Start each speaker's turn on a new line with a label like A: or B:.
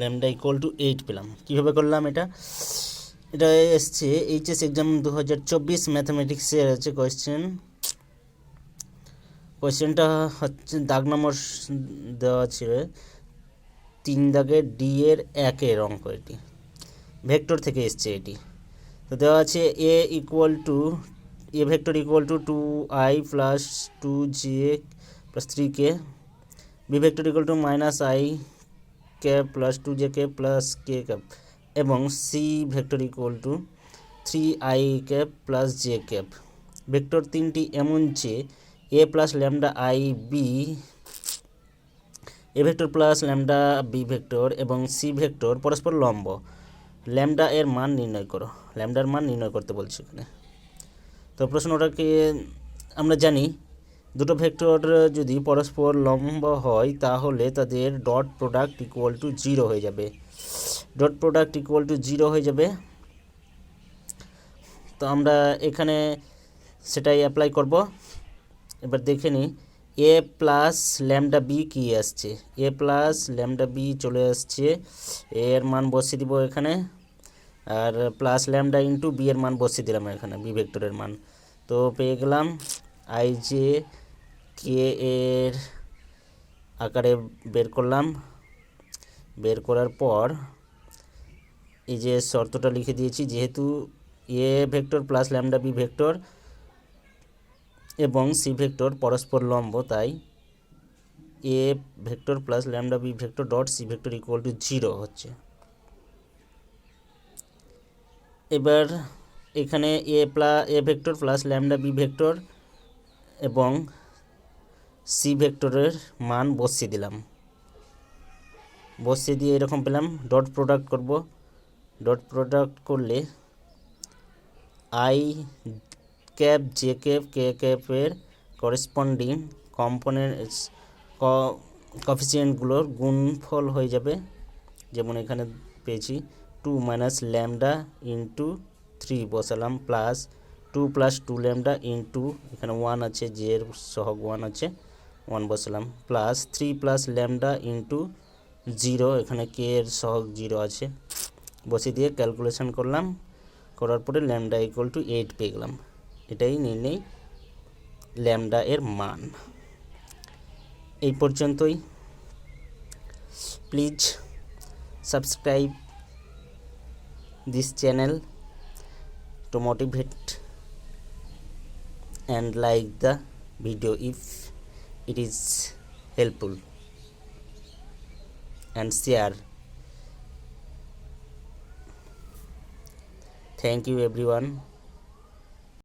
A: Lambda equal to eight পেলাম। কীভাবে করলাম এটা? এটা এসছে এইচএস এক্সাম দু হাজার চব্বিশ ম্যাথামেটিক্সের আছে কোয়েশ্চেন কোয়েশ্চেনটা হচ্ছে দাগ নম্বর দেওয়া আছে তিন দাগের ডি এর একের অঙ্ক এটি। ভেক্টর থেকে এসছে এটি। তো দেওয়া আছে A equal to A vector equal to two i plus two j plus three k B vector equal to minus i cap plus two j k plus k cap এবং C vector equal to three i cap plus j cap vector তিনটি এমন যে A plus lambda i B, A vector plus lambda B vector এবং C vector পরস্পর লম্ব। Lambda এর মান নির্ণয় করো। ল্যামডার মান নির্ণয় করতে বলছে এখানে। তো প্রশ্নটাকে আমরা জানি দুটো ভেক্টর যদি পরস্পর লম্ব হয়, তাহলে তাদের dot product equal to zero হয়ে যাবে। Dot product equal to zero হয়ে যাবে। তো আমরা এখানে সেটাই অ্যাপ্লাই করব। এবার দেখে নিই এ প্লাস ল্যামডা বি কী আসছে? এ প্লাস ল্যামডা বি চলে আসছে। এর মান বসিয়ে দিব এখানে, আর প্লাস ল্যামডা ইন্টু বি এর মান বসিয়ে দিলাম এখানে বি ভেক্টরের মান। তো পেয়ে গেলাম আই জে কে এর আকারে বের করলাম? বের করার পর এই যে শর্তটা লিখে দিয়েছি, যেহেতু A vector plus lambda B vector এবং সি ভেক্টর পরস্পর লম্ব, তাই A vector plus lambda B vector dot C vector equal to zero হচ্ছে। এবার এখানে A প্লা, A vector plus lambda B vector এবং সি ভেক্টরের মান বসিয়ে দিলাম। বসিয়ে দিয়ে এরকম পেলাম, ডট প্রোডাক্ট করব। ডট প্রোডাক্ট করলে I cap J cap K ক্যাপের corresponding components কফিসিয়েন্টগুলোর গুণফল হয়ে যাবে। যেমন এখানে পেয়েছি two minus lambda into three বসালাম plus two plus two lambda into এখানে ওয়ান আছে জে এর সহগ ওয়ান আছে। ওয়ান বসালাম। Plus three plus lambda into zero এখানে কে এর সহগ জিরো আছে। বসিয়ে দিয়ে ক্যালকুলেশন করলাম। করার পরে ল্যামডা ইকুয়াল টু এইট পেয়ে এটাই নির্ণয় ল্যামডা এর মান। এই পর্যন্তই। Please subscribe this channel to motivate and like the video if it is helpful and share thank you everyone